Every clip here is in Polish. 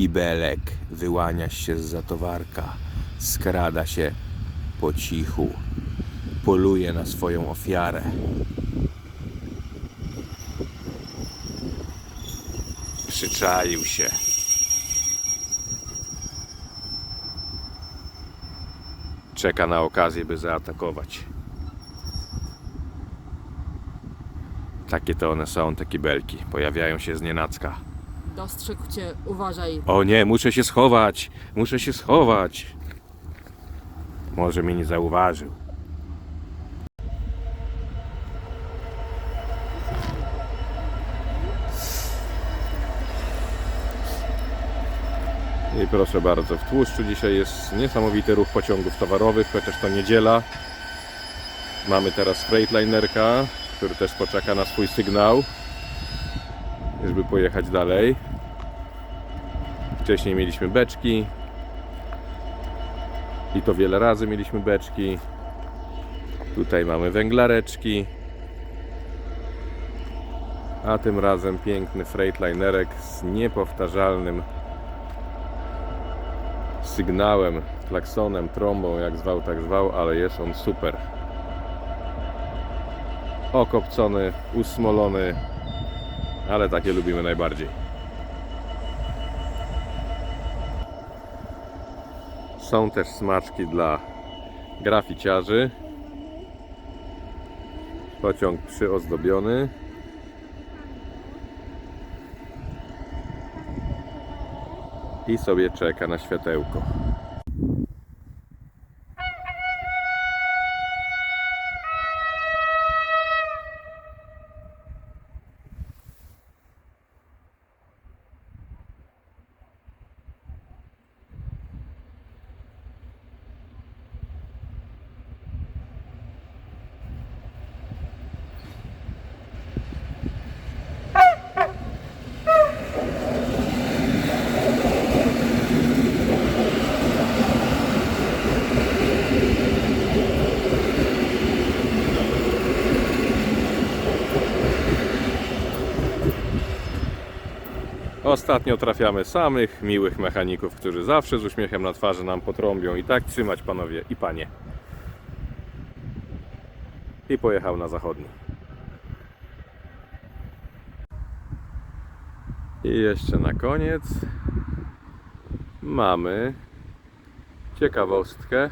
Kibelek wyłania się z zatowarka, skrada się po cichu, poluje na swoją ofiarę. Przyczaił się. Czeka na okazję, by zaatakować. Takie to one są, te kibelki. Pojawiają się z nienacka. Dostrzegł cię, uważaj. O nie, muszę się schować! Muszę się schować! Może mnie nie zauważył. I proszę bardzo, w tłuszczu dzisiaj jest niesamowity ruch pociągów towarowych, chociaż to niedziela. Mamy teraz Freightlinerka, który też poczeka na swój sygnał, żeby pojechać dalej. Wcześniej mieliśmy beczki. I to wiele razy mieliśmy beczki. Tutaj mamy węglareczki. A tym razem piękny freightliner z niepowtarzalnym sygnałem, klaksonem, trąbą, jak zwał, tak zwał, ale jest on super. Okopcony, usmolony, ale takie lubimy najbardziej. Są też smaczki dla graficiarzy. Pociąg przyozdobiony. I sobie czeka na światełko. Ostatnio trafiamy samych miłych mechaników, którzy zawsze z uśmiechem na twarzy nam potrąbią i tak trzymać panowie i panie. I pojechał na zachodni. I jeszcze na koniec mamy ciekawostkę.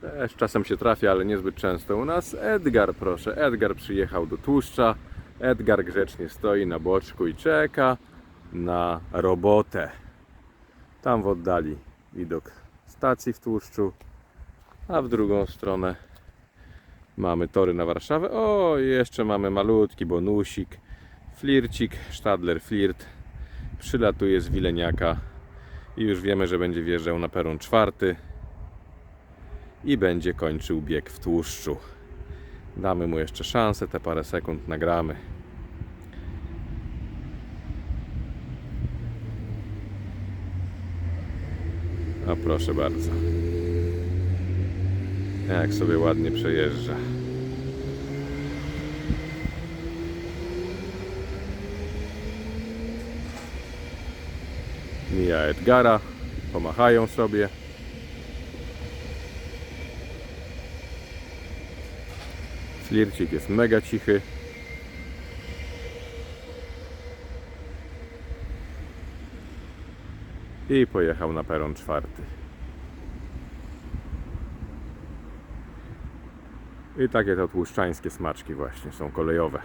Też czasem się trafia, ale niezbyt często u nas. Edgar, proszę. Edgar przyjechał do tłuszcza. Edgar grzecznie stoi na boczku i czeka na robotę. Tam w oddali widok stacji w tłuszczu, a w drugą stronę mamy tory na Warszawę. O, jeszcze mamy malutki bonusik. Flircik, Stadler Flirt przylatuje z Wileniaka i już wiemy, że będzie wjeżdżał na peron czwarty i będzie kończył bieg w tłuszczu. Damy mu jeszcze szansę, te parę sekund nagramy. No proszę bardzo. Jak sobie ładnie przejeżdża. Mija Edgara, pomachają sobie. Flircik jest mega cichy. I pojechał na peron czwarty. I takie to tłuszczańskie smaczki właśnie są kolejowe.